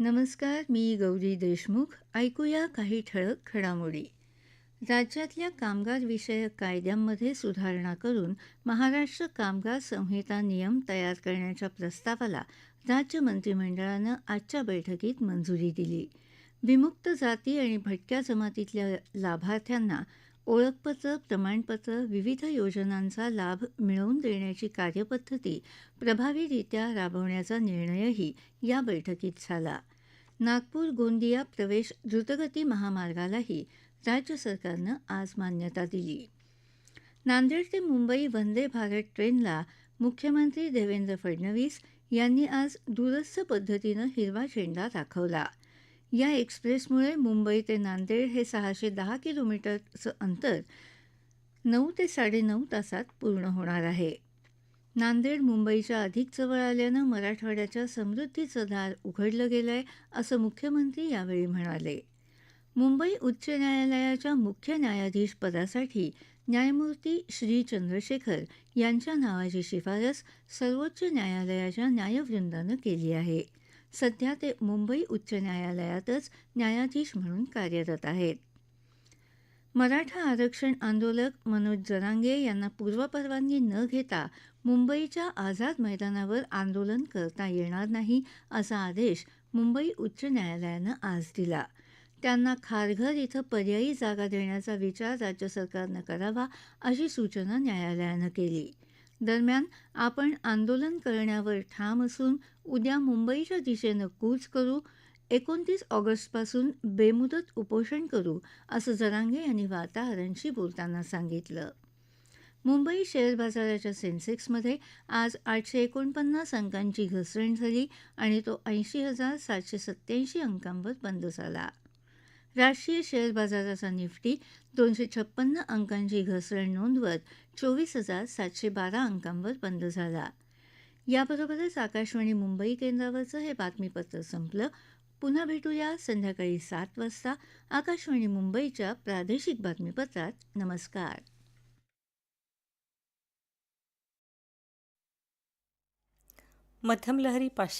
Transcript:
नमस्कार मी गौरी देशमुख. ऐकूया काही ठळक घडामोडी. राज्यातल्या कामगार विषयक कायद्यांमध्ये सुधारणा करून महाराष्ट्र कामगार संहिता नियम तयार करण्याच्या प्रस्तावाला राज्य मंत्रिमंडळानं आजच्या बैठकीत मंजुरी दिली. विमुक्त जाती आणि भटक्या जमातीतल्या लाभार्थ्यांना ओळखपत्र प्रमाणपत्र विविध योजनांचा लाभ मिळवून देण्याची कार्यपद्धती प्रभावीरित्या राबवण्याचा निर्णयही या बैठकीत झाला. नागपूर गोंदिया प्रवेश द्रुतगती महामार्गालाही राज्य सरकारनं आज मान्यता दिली. नांदेड ते मुंबई वंदे भारत ट्रेनला मुख्यमंत्री देवेंद्र फडणवीस यांनी आज दूरस्थ पद्धतीनं हिरवा झेंडा दाखवला. या एक्सप्रेसमुळे मुंबई ते नांदेड हे सहाशे दहा किलोमीटरचं अंतर नऊ ते साडेनऊ तासात पूर्ण होणार आहे. नांदेड मुंबईच्या अधिक जवळ आल्यानं मराठवाड्याच्या समृद्धीचं दार उघडलं गेलं आहे असं मुख्यमंत्री यावेळी म्हणाले. मुंबई उच्च न्यायालयाच्या मुख्य न्यायाधीश पदासाठी न्यायमूर्ती श्री चंद्रशेखर यांच्या नावाची शिफारस सर्वोच्च न्यायालयाच्या न्यायवृंदानं केली आहे. सध्या ते मुंबई उच्च न्यायालयातच न्यायाधीश म्हणून कार्यरत आहेत. मराठा आरक्षण आंदोलक मनोज जरांगे यांना पूर्वपरवानगी न घेता मुंबईच्या आझाद मैदानावर आंदोलन करता येणार नाही असा आदेश मुंबई उच्च न्यायालयानं आज दिला. त्यांना खारघर इथं पर्यायी जागा देण्याचा विचार राज्य सरकारनं करावा अशी सूचना न्यायालयानं केली. दरम्यान आपण आंदोलन करण्यावर ठाम असून उद्या मुंबईच्या दिशेनं कूच करू एकोणतीस ऑगस्टपासून बेमुदत उपोषण करू असं जरांगे यांनी वार्ताहरांशी बोलताना सांगितलं. मुंबई शेअर बाजाराच्या सेन्सेक्समध्ये आज आठशे एकोणपन्नास अंकांची घसरण झाली आणि तो ऐंशी हजार सातशे सत्याऐंशी अंकांवर बंद झाला. राष्ट्रीय शेअर बाजाराचा निफ्टी दोनशे छप्पन्न अंकांची घसरण नोंदवत चोवीस हजार सातशे बारा अंकांवर बंद झाला. याबरोबरच आकाशवाणी मुंबई केंद्रावरचं हे बातमीपत्र संपलं. पुन्हा भेटूया संध्याकाळी सात वाजता. आकाशवाणी मुंबईच्या प्रादेशिक बातमीपत्रात. नमस्कार. मध्यम लहरी पाचशे